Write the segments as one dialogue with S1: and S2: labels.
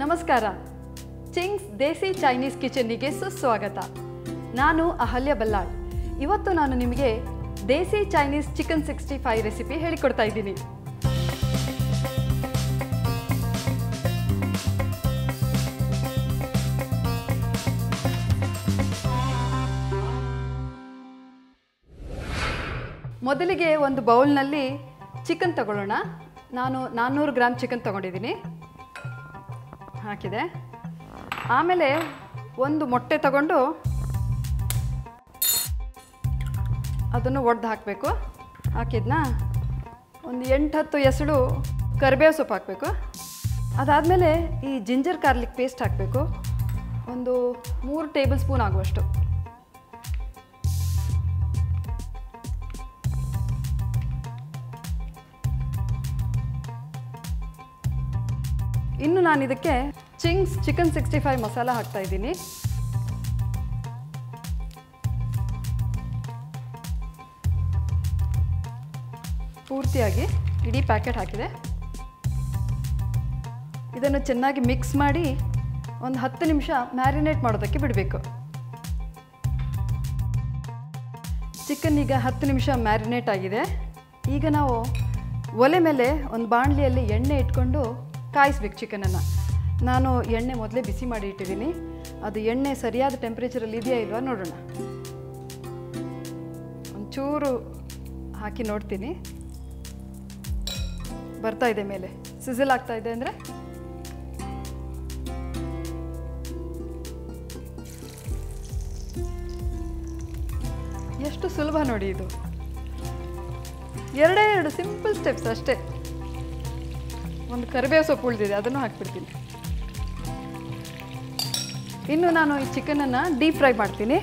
S1: ನಮಸ್ಕಾರ. ಚಿಂಗ್ಸ್ ದೇಸಿ ಚೈನೀಸ್ ಕಿಚನ್ನಿಗೆ ಸುಸ್ವಾಗತ. ನಾನು ಅಹಲ್ಯ ಬಲ್ಲಾಳ್. ಇವತ್ತು ನಾನು ನಿಮಗೆ desi Chinese chicken sixty five recipe ಹೇಳಿಕೊಡ್ತಾ ಇದ್ದೀನಿ. ಮೊದಲಿಗೆ ಒಂದು ಬೌಲ್ನಲ್ಲಿ ಚಿಕನ್ ತಗೊಳ್ಳೋಣ. ನಾನು ನಾನ್ನೂರು ಗ್ರಾಮ್ ಚಿಕನ್ ತಗೊಂಡಿದ್ದೀನಿ. ಹಾಕಿದೆ. ಆಮೇಲೆ ಒಂದು ಮೊಟ್ಟೆ ತಗೊಂಡು ಅದನ್ನು ಒಡ್ದು ಹಾಕಬೇಕು. ಹಾಕಿದ್ನ? ಒಂದು ಎಂಟು ಹತ್ತು ಎಸಳು ಕರಿಬೇವು ಸೊಪ್ಪು ಹಾಕಬೇಕು. ಅದಾದಮೇಲೆ ಈ ಜಿಂಜರ್ ಕಾರ್ಲಿಕ್ ಪೇಸ್ಟ್ ಹಾಕಬೇಕು. ಒಂದು ಮೂರು ಟೇಬಲ್ ಸ್ಪೂನ್ ಆಗುವಷ್ಟು. ಇನ್ನು ನಾನು ಇದಕ್ಕೆ Ching's chicken sixty five masala ಹಾಕ್ತಾ ಇದ್ದೀನಿ. ಪೂರ್ತಿಯಾಗಿ ಇಡೀ ಪ್ಯಾಕೆಟ್ ಹಾಕಿದೆ. ಇದನ್ನು ಚೆನ್ನಾಗಿ ಮಿಕ್ಸ್ ಮಾಡಿ ಒಂದು ಹತ್ತು ನಿಮಿಷ ಮ್ಯಾರಿನೇಟ್ ಮಾಡೋದಕ್ಕೆ ಬಿಡಬೇಕು. ಚಿಕನ್ ಈಗ ಹತ್ತು ನಿಮಿಷ ಮ್ಯಾರಿನೇಟ್ ಆಗಿದೆ. ಈಗ ನಾವು ಒಲೆ ಮೇಲೆ ಒಂದು ಬಾಣಲಿಯಲ್ಲಿ ಎಣ್ಣೆ ಇಟ್ಕೊಂಡು ಕಾಯಿಸ್ಬೇಕು ಚಿಕನನ್ನು. ನಾನು ಎಣ್ಣೆ ಮೊದಲೇ ಬಿಸಿ ಮಾಡಿ ಇಟ್ಟಿದ್ದೀನಿ. ಅದು ಎಣ್ಣೆ ಸರಿಯಾದ ಟೆಂಪ್ರೇಚರಲ್ಲಿ ಇದೆಯಾ ಇಲ್ವಾ ನೋಡೋಣ. ಒಂಚೂರು ಹಾಕಿ ನೋಡ್ತೀನಿ. ಬರ್ತಾ ಇದೆ ಮೇಲೆ. ಸಿಸಿಲ್ ಆಗ್ತಾ ಇದೆ ಅಂದರೆ? ಎಷ್ಟು ಸುಲಭ ನೋಡಿ ಇದು. ಎರಡೇ ಎರಡು ಸಿಂಪಲ್ ಸ್ಟೆಪ್ಸ್ ಅಷ್ಟೇ. ಒಂದು ಕರಿಬೇವು ಸೊಪ್ಪು ಉಳಿದಿದೆ, ಅದನ್ನು ಹಾಕ್ಬಿಡ್ತೀನಿ. ಇನ್ನು ನಾನು ಈ ಚಿಕನನ್ನು ಡೀಪ್ ಫ್ರೈ ಮಾಡ್ತೀನಿ.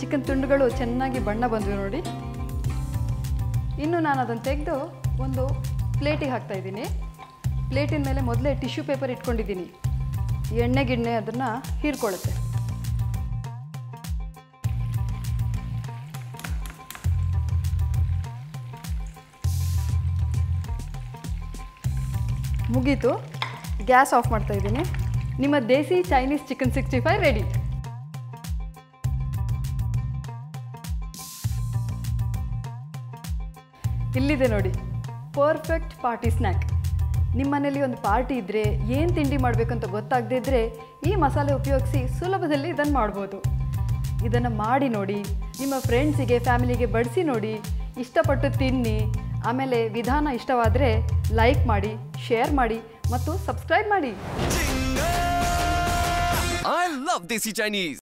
S1: ಚಿಕನ್ ತುಂಡುಗಳು ಚೆನ್ನಾಗಿ ಬಣ್ಣ ಬಂದ್ವಿ ನೋಡಿ. ಇನ್ನು ನಾನು ಅದನ್ನು ತೆಗೆದು ಒಂದು ಪ್ಲೇಟಿಗೆ ಹಾಕ್ತಾ ಇದ್ದೀನಿ. ಪ್ಲೇಟಿನ ಮೇಲೆ ಮೊದಲೇ ಟಿಶ್ಯೂ ಪೇಪರ್ ಇಟ್ಕೊಂಡಿದ್ದೀನಿ. ಎಣ್ಣೆ ಗಿಣ್ಣೆ ಅದನ್ನು ಹೀರ್ಕೊಳ್ಳುತ್ತೆ. ಮುಗೀತು. ಗ್ಯಾಸ್ ಆಫ್ ಮಾಡ್ತಾ ಇದ್ದೀನಿ. ನಿಮ್ಮ desi Chinese chicken sixty five ready. ಇಲ್ಲಿದೆ ನೋಡಿ, ಪರ್ಫೆಕ್ಟ್ ಪಾರ್ಟಿ ಸ್ನ್ಯಾಕ್. ನಿಮ್ಮ ಮನೇಲಿ ಒಂದು ಪಾರ್ಟಿ ಇದ್ದರೆ ಏನು ತಿಂಡಿ ಮಾಡಬೇಕಂತ ಗೊತ್ತಾಗದೇ ಇದ್ದರೆ ಈ ಮಸಾಲೆ ಉಪಯೋಗಿಸಿ ಸುಲಭದಲ್ಲಿ ಇದನ್ನು ಮಾಡ್ಬೋದು. ಇದನ್ನು ಮಾಡಿ ನೋಡಿ, ನಿಮ್ಮ ಫ್ರೆಂಡ್ಸಿಗೆ ಫ್ಯಾಮಿಲಿಗೆ ಬಡಿಸಿ ನೋಡಿ, ಇಷ್ಟಪಟ್ಟು ತಿನ್ನಿ ಆಮೇಲೆ ವಿಧಾನ ಇಷ್ಟವಾದರೆ ಲೈಕ್ ಮಾಡಿ ಶೇರ್ ಮಾಡಿ ಮತ್ತು ಸಬ್ಸ್ಕ್ರೈಬ್ ಮಾಡಿ
S2: ಐ ಲವ್ ದೇಸಿ Chinese.